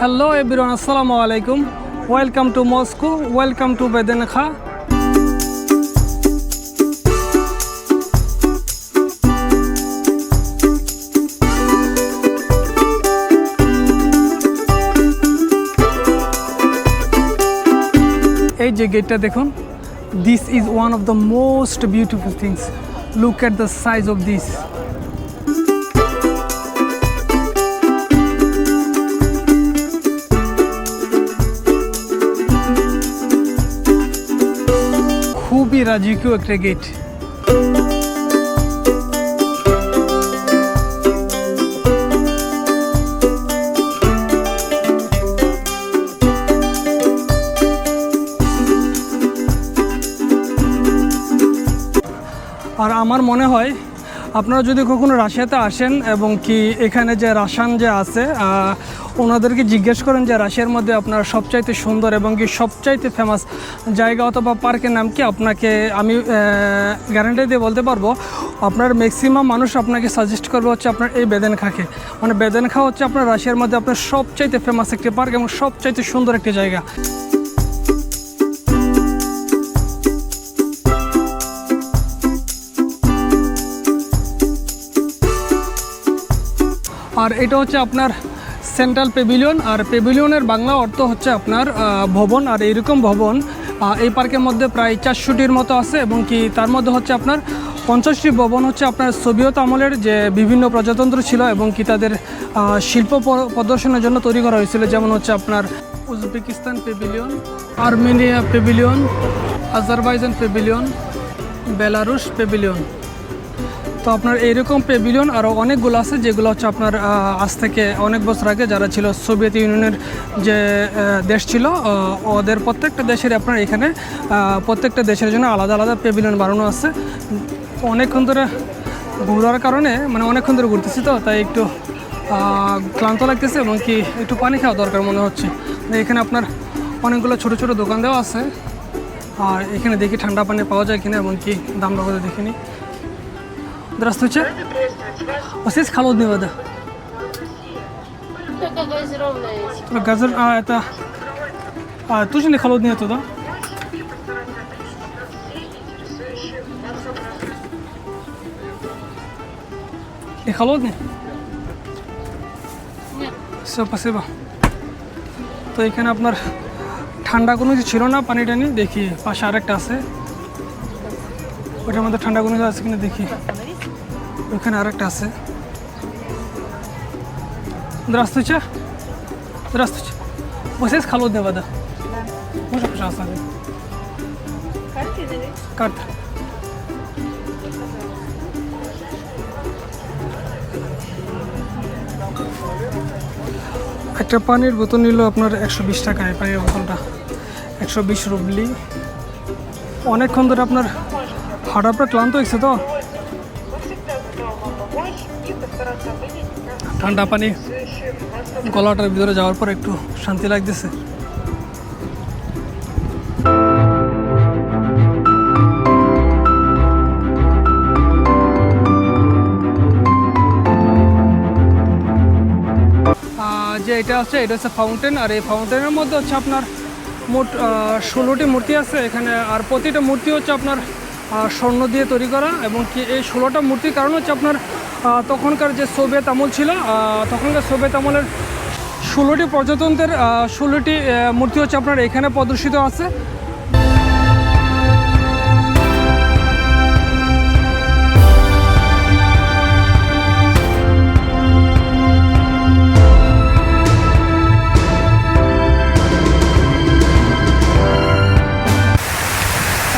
Hello everyone আসসালামু আলাইকুম welcome to Moscow welcome to VDNKh এই যে গেটটা দেখুন this is one of the most beautiful things look at the size of this খুবই রাজকীয় একটা গেট আর আমার মনে হয় আপনারা যদি কখনো রাশিয়াতে আসেন এবং কি এখানে যে রাসান যে আছে ওনাদেরকে জিজ্ঞেস করেন যে রাশিয়ার মধ্যে আপনার সবচাইতে সুন্দর এবং কি সবচাইতে ফেমাস জায়গা অথবা পার্কের নাম কি আপনাকে আমি গ্যারান্টি দিয়ে বলতে পারব। আপনার ম্যাক্সিমাম মানুষ আপনাকে সাজেস্ট করবে হচ্ছে আপনার এই বেদেনখাকে মানে বেদেনখা হচ্ছে আপনার রাশিয়ার মধ্যে আপনার সবচাইতে ফেমাস একটি পার্ক এবং সবচাইতে সুন্দর একটি জায়গা। আর এটা হচ্ছে আপনার সেন্ট্রাল পেভিলিয়ন, আর পেভিলিয়নের বাংলা অর্থ হচ্ছে আপনার ভবন, আর এইরকম ভবন এই পার্কের মধ্যে প্রায় চারশোটির মতো আছে, এবং কি তার মধ্যে হচ্ছে আপনার পঞ্চাশটি ভবন হচ্ছে আপনার সোভিয়ত আমলের যে বিভিন্ন প্রজাতন্ত্র ছিল, এবং কি তাদের শিল্প প্রদর্শনের জন্য তৈরি করা হয়েছিল, যেমন হচ্ছে আপনার Uzbekistan pavilion, Armenia pavilion, Azerbaijan pavilion, Belarus pavilion. তো আপনার এইরকম পেভিলিয়ন আরও অনেকগুলো আছে, যেগুলো হচ্ছে আপনার আজ থেকে অনেক বছর আগে যারা ছিল সোভিয়েত ইউনিয়নের যে দেশ ছিল ওদের প্রত্যেকটা দেশের আপনার এখানে প্রত্যেকটা দেশের জন্য আলাদা আলাদা পেভিলিয়ন বানানো আছে। অনেকক্ষণ ধরে ঘোরার কারণে মানে অনেকক্ষণ ধরে ঘুরতেছি তো, তাই একটু ক্লান্ত লাগতেছে এবং কি একটু পানি খাওয়া দরকার মনে হচ্ছে। এখানে আপনার অনেকগুলো ছোট ছোট দোকান দেওয়া আছে, আর এখানে দেখি ঠান্ডা পানি পাওয়া যায় কিনা এমনকি দাম বাবদ দেখিনি। Здравствуйте. У вас есть холодная вода? Только газированная есть. Газер, а это... А, тоже не холодная туда? Не холодный? Нет. Все, спасибо. তো এখানে আপনার ঠান্ডা কোনো কিছু ছিল না পানি টানি দেখি পাশে আরেকটা আছে ওটার মধ্যে ঠান্ডা কোনো কিছু আছে কিনা দেখি ওখানে আরেকটা আছে Здравствуйте. Здравствуйте. У вас есть холодная вода? Можно, пожалуйста? Карта. একটা পানির বোতল নিল আপনার একশো বিশ টাকায় পানির বোতলটা একশো বিশ রুবলি অনেকক্ষণ ধরে আপনার হাঁটার পর ক্লান্ত হয়েছে তো ঠান্ডা পানি, গলাটার ভিতরে যাওয়ার পর একটু শান্তি লাগতেছে। যে এটা হচ্ছে এটা হচ্ছে ফাউন্টেন আর এই ফাউন্টেনের মধ্যে হচ্ছে আপনার মোট ষোলোটি মূর্তি আছে। এখানে আর প্রতিটা মূর্তি হচ্ছে আপনার স্বর্ণ দিয়ে তৈরি করা, এবং কি এই ষোলোটা মূর্তির কারণ হচ্ছে আপনার তখনকার যে সোভিয়েত আমল ছিল তখনকার সোভিয়েত আমলের ষোলোটি প্রজাতন্ত্রের ষোলোটি মূর্তি হচ্ছে আপনার এখানে প্রদর্শিত আছে।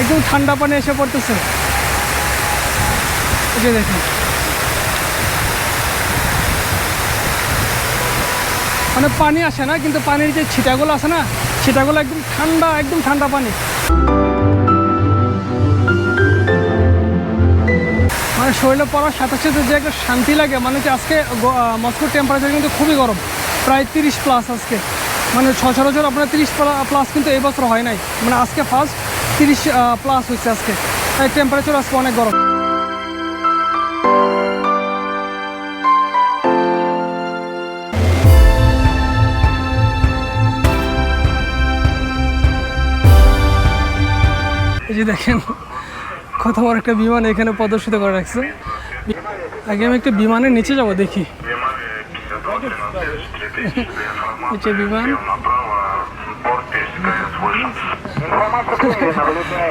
একদম ঠান্ডা পানি এসে পড়তেছে। দেখুন। মানে পানি আসে না, কিন্তু পানির যে ছিটাগুলো আছে না, ছিটাগুলো একদম ঠান্ডা একদম ঠান্ডা পানি। মানে শরীরে পড়ার সাথে সাথে যে একটা শান্তি লাগে মানে যে আজকে মস্কোর টেম্পারেচার কিন্তু খুবই গরম, প্রায় তিরিশ প্লাস আজকে। মানে সচরাচর আপনার তিরিশ প্লাস কিন্তু এই বছর হয় নাই। মানে আজকে ফার্স্ট তিরিশ প্লাস হচ্ছে আজকে। টেম্পারেচার আজকে অনেক গরম। এই যে দেখেন, কত বড় একটা বিমান এখানে প্রদর্শিত করে রাখছে। আগে আমি একটা বিমানের নিচে যাব, দেখি। বিমান।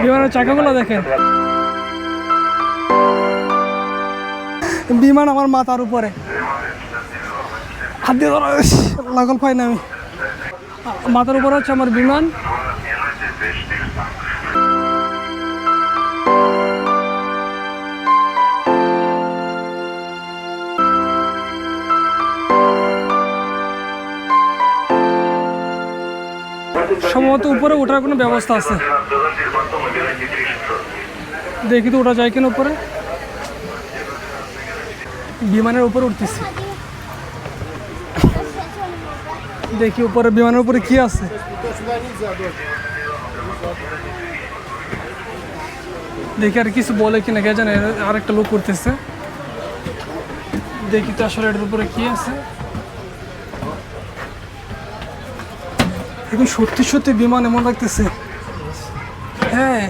বিমানের চাকাগুলো দেখেন। বিমান আমার মাথার উপরে। হাত ধরা লাগল পাই না আমি। মাথার উপরে হচ্ছে আমার বিমান। সম্ভবত উপরে ওঠার কোনো ব্যবস্থা আছে। দেখি তো ওঠা যায় কিনা উপরে। বিমানের উপরে উঠতেছি। দেখি উপরে বিমানের উপরে কি আছে। দেখি আর কিছু বলে কিনা, কে জানে, আর একটা লোক করতেছে দেখি তো আসলে এটার উপরে কি আছে। এখন সত্যি সত্যি বিমান এমন লাগতেছে হ্যাঁ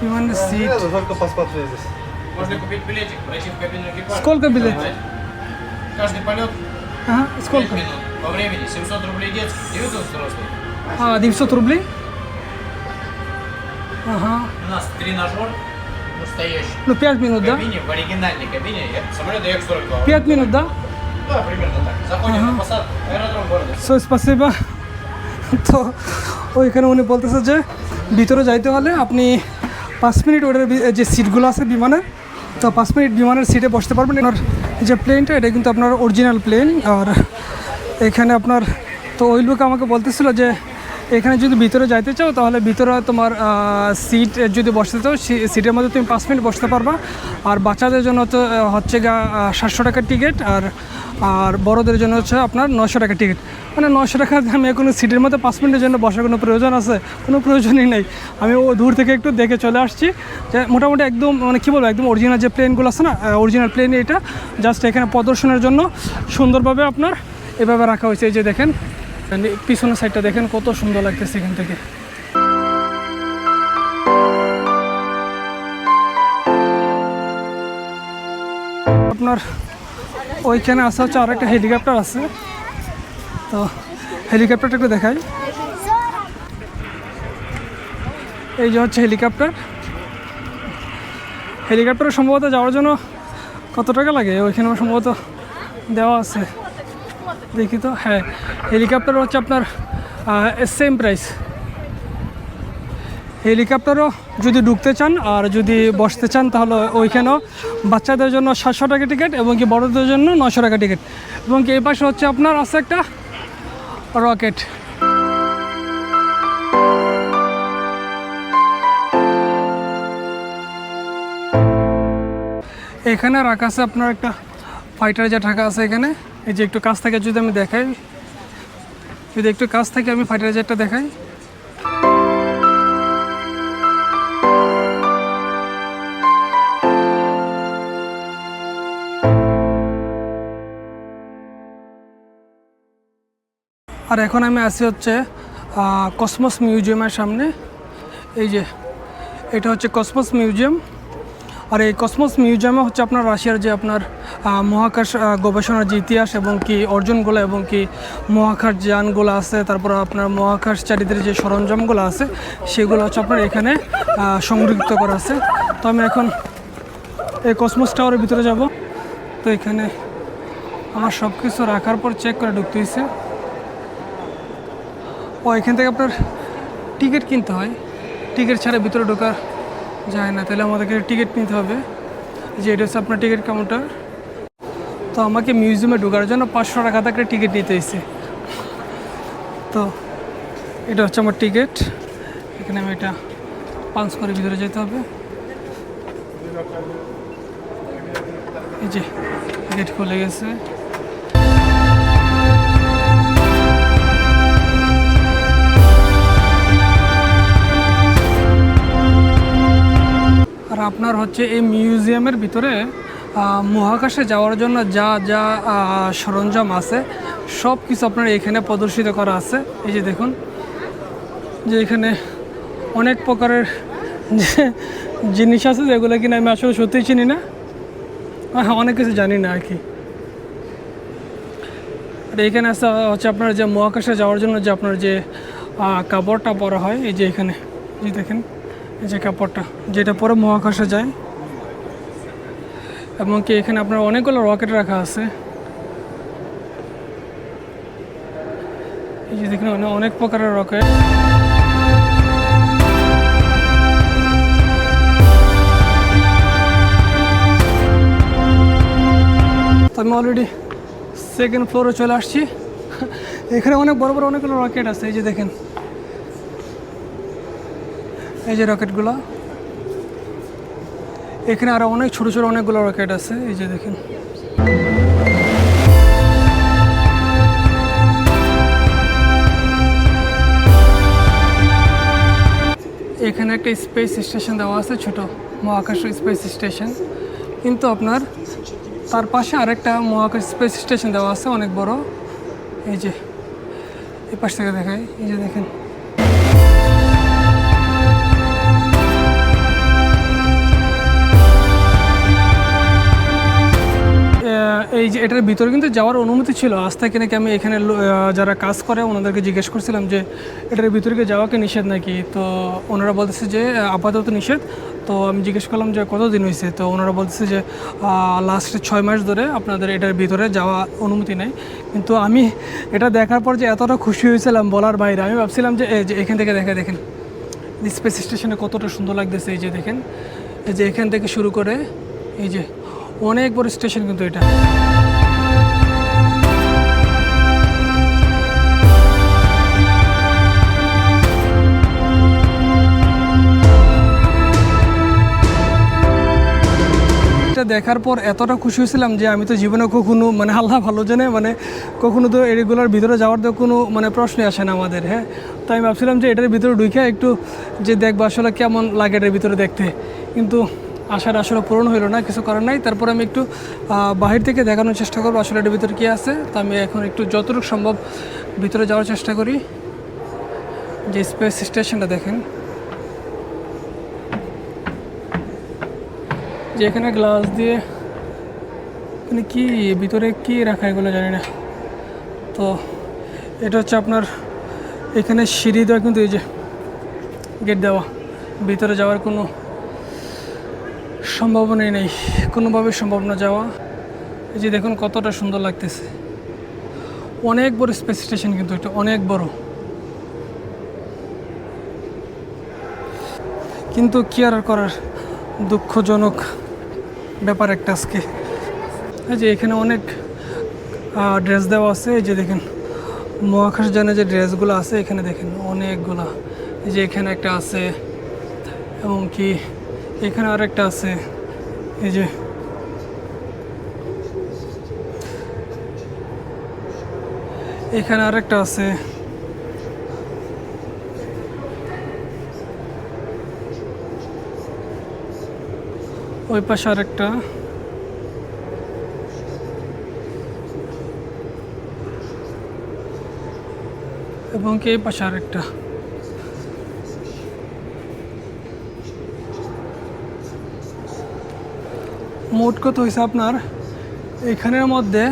বিমানের সিট Нет, только посмотри здесь. Можно купить билетик, пройти в кабину экипажа. Сколько билет? Каждый полет Ага, 5 сколько? минут. По времени 700 рублей детский, 900 взрослый. А, 900 рублей? Ага. У нас тренажер настоящий. Ну, 5 минут, В да? кабине, в оригинальной кабине, я- самолет Як-42. 5 минут, да? আচ্ছা, সো স্পাসিবা তো ওইখানে উনি বলতেছে যে, ভিতরে যাইতে হলে আপনি পাঁচ মিনিট ওটার যে সিটগুলো আছে বিমানের, তো পাঁচ মিনিট বিমানের সিটে বসতে পারবেন। আপনার যে প্লেনটা এটা কিন্তু আপনার অরিজিনাল প্লেন আর এখানে আপনার, তো ওই লোক আমাকে বলতেছিল যে এখানে যদি ভিতরে যাইতে চাও, তাহলে ভিতরে তোমার সিট যদি বসতে চাও সিটের মধ্যে তুমি পাঁচ মিনিট বসতে পারবা। আর বাচ্চাদের জন্য তো হচ্ছে গা সাতশো টাকার টিকিট আর আর বড়দের জন্য হচ্ছে আপনার নশো টাকার টিকিট মানে নশো টাকা আমি কোনো সিটের মধ্যে পাঁচ মিনিটের জন্য বসার কোনো প্রয়োজন আছে? কোনো প্রয়োজনই নেই। আমি ও দূর থেকে একটু দেখে চলে আসছি। যে মোটামুটি একদম মানে কী বলব, একদম অরিজিনাল যে প্লেনগুলো আছে না অরিজিনাল প্লেন এটা জাস্ট এখানে প্রদর্শনের জন্য সুন্দরভাবে আপনার এভাবে রাখা হয়েছে। এই যে দেখেন পিছনের সাইডটা দেখেন কত সুন্দর লাগতেছে এখান থেকে। আপনার ওইখানে আসা হচ্ছে আর একটা হেলিকপ্টার আছে। তো হেলিকপ্টারটা একটু দেখাই। এই যে হচ্ছে হেলিকপ্টার। হেলিকপ্টারে সম্ভবত যাওয়ার জন্য কত টাকা লাগে? ওইখানে সম্ভবত দেওয়া আছে। দেখি তো হ্যাঁ হেলিকপ্টার হচ্ছে আপনার সেম প্রাইস হেলিকপ্টারও যদি ঢুকতে চান আর যদি বসতে চান তাহলে ওইখানেও বাচ্চাদের জন্য সাতশো টাকা টিকিট এবং কি বড়দের জন্য নশো টাকা টিকিট এবং কি এই পাশে হচ্ছে আপনার, আছে একটা রকেট এখানে রাখা আছে আপনার একটা ফাইটার যে রাখা আছে এখানে। এই যে একটু কাছ থেকে যদি আমি দেখাই, যদি একটু কাছ থেকে আমি ফার্টিলাইজারটা দেখাই। আর এখন আমি আসি হচ্ছে কসমস মিউজিয়ামের সামনে। এই যে, এটা হচ্ছে কসমস মিউজিয়াম আর এই কসমস মিউজিয়ামে হচ্ছে আপনার রাশিয়ার যে আপনার মহাকাশ গবেষণার যে ইতিহাস এবং কি অর্জনগুলো এবং কি মহাকাশ যানগুলো আছে, তারপর আপনার মহাকাশ মহাকাশচারীদের যে সরঞ্জামগুলো আছে, সেগুলো হচ্ছে আপনার এখানে সংরক্ষিত করা আছে। তো আমি এখন এই কসমস টাওয়ারের ভিতরে যাব। তো এখানে আমার সব কিছু রাখার পর চেক করে ঢুকতে হয়েছে ও, এখান থেকে আপনার টিকিট কিনতে হয়। টিকিট ছাড়া ভিতরে ঢোকা যায় না, তাহলে আমাদেরকে টিকিট নিতে হবে। যে, এটা হচ্ছে আপনার টিকিট কাউন্টার তো আমাকে মিউজিয়ামে ঢোকার জন্য পাঁচশো টাকা থেকে টিকিট নিতে এসেছে তো এটা হচ্ছে আমার টিকিট এখানে আমি এটা পাঞ্চ করে ভিতরে যেতে হবে। এই যে গেট খুলে গেছে। আপনার হচ্ছে এই মিউজিয়ামের ভিতরে মহাকাশে যাওয়ার জন্য যা যা সরঞ্জাম আছে সব কিছু আপনার এখানে প্রদর্শিত করা আছে। এই যে দেখুন, যে এখানে অনেক প্রকারের জিনিস আছে যেগুলো কিনা আমি আসলে সত্যিই চিনি না। হ্যাঁ অনেক কিছু জানি না আর কি। আর এখানে আছে, হচ্ছে আপনার যে মহাকাশে যাওয়ার জন্য যে আপনার যে কাপড়টা পরা হয়, এই যে এখানে যে দেখেন। এই যে কাপড়টা, যেটা পরে মহাকাশে যায়। এবং কি এখানে আপনার অনেকগুলো রকেট রাখা আছে। এই যে দেখেন অনেক- প্রকারের রকেট। আমি অলরেডি সেকেন্ড ফ্লোরে চলে আসছি। এখানে অনেক বড় বড় অনেকগুলো রকেট আছে, এই যে দেখেন। এই যে রকেটগুলো। এখানে আরও অনেক ছোট ছোট অনেকগুলো রকেট আছে, এই যে দেখেন। এখানে একটা স্পেস স্টেশন দেওয়া আছে, ছোট মহাকাশ স্পেস স্টেশন। কিন্তু আপনার তার পাশে আরেকটা মহাকাশ স্পেস স্টেশন দেওয়া আছে, অনেক বড়। এই যে এই পাশ থেকে দেখায় এই যে দেখেন। এই যে এটার ভিতরে কিন্তু যাওয়ার অনুমতি ছিল। আজ থেকে নাকি আমি এখানে যারা কাজ করে ওনাদেরকে জিজ্ঞেস করছিলাম যে, এটার ভিতরে যাওয়াকে নিষেধ নাকি? তো ওনারা বলতেছে যে আপাতত নিষেধ। তো আমি জিজ্ঞেস করলাম যে, কতদিন হয়েছে তো ওনারা বলতেছে যে লাস্ট ছয় মাস ধরে আপনাদের এটার ভিতরে যাওয়া অনুমতি নেই। কিন্তু আমি এটা দেখার পর যে এতটা খুশি হয়েছিলাম বলার বাইরে, আমি ভাবছিলাম যে, এই যে এখান থেকে দেখা, দেখেন। স্পেস স্টেশনে কতটা সুন্দর লাগতেছে, এই যে দেখেন। এই যে এখান থেকে শুরু করে, এই যে অনেক বড় স্টেশন কিন্তু এটা। এটা দেখার পর এতটা খুশি হয়েছিলাম যে আমি তো জীবনে কখনো মানে আল্লাহ ভালো জানে মানে কখনো তো এগুলোর ভিতরে যাওয়ার তো কোনো মানে প্রশ্নই আসে না আমাদের হ্যাঁ? তো আমি ভাবছিলাম যে এটার ভিতরে ঢুকে একটু যে দেখব আসলে কেমন লাগে এটার ভিতরে দেখতে। কিন্তু আশার আসলে পূরণ হইল না, কিছু করার নাই। তারপর আমি একটু বাহির থেকে দেখানোর চেষ্টা করব আসলে এটার ভিতরে কী আছে। তো আমি এখন একটু যতটুকু সম্ভব ভিতরে যাওয়ার চেষ্টা করি। যে স্পেস স্টেশনটা দেখেন। যে এখানে গ্লাস দিয়ে মানে কি ভিতরে কি রাখা এগুলো জানি না। তো এটা হচ্ছে আপনার এখানে সিঁড়ি দেওয়া কিন্তু এই যে গেট দেওয়া। ভিতরে যাওয়ার কোনো সম্ভাবনাই নেই। কোনোভাবে সম্ভব না যাওয়া। এই যে দেখুন কতটা সুন্দর লাগতেছে। অনেক বড় স্পেস স্টেশন কিন্তু এটা, অনেক বড়। কিন্তু কি আর করার? দুঃখজনক। ব্যাপার একটা আজকে। এই যে এখানে অনেক ড্রেস দেওয়া আছে। এই যে দেখেন, মহাকাশ জানে যে ড্রেসগুলো আছে, এখানে দেখেন অনেকগুলা। এই যে এখানে একটা আছে, এবং কি এখানে আরেকটা আছে। এই যে এখানে আরেকটা আছে। ওই পাশে আরেকটা। এবং কে পাশে আরেকটা। মোট কত হয়েছে আপনার? এখানের মধ্যে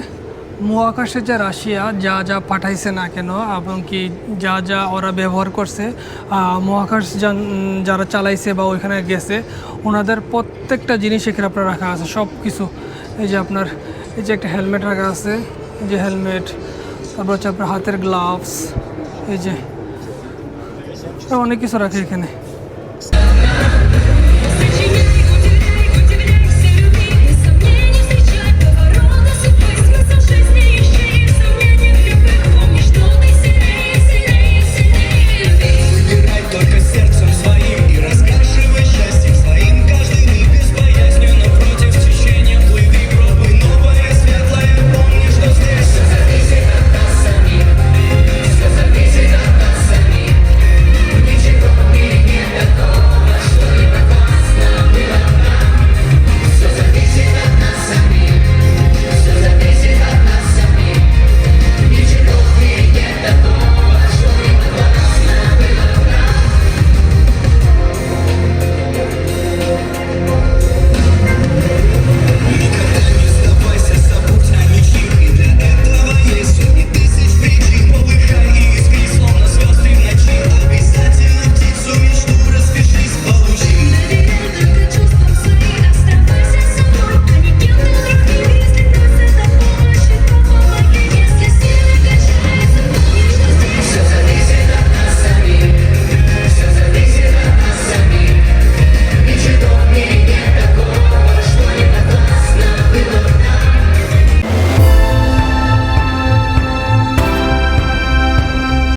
মহাকাশে যে রাশিয়া যা যা পাঠাইছে না কেন, এবং কি যা যা ওরা ব্যবহার করছে মহাকাশ যারা চালাইছে বা ওইখানে গেছে, ওনাদের প্রত্যেকটা জিনিস এখানে আপনার রাখা আছে। সব কিছু। এই যে আপনার, এই যে একটা হেলমেট রাখা আছে, এই যে হেলমেট, তারপর হচ্ছে আপনার হাতের গ্লাভস এই যে অনেক কিছু রাখে এখানে।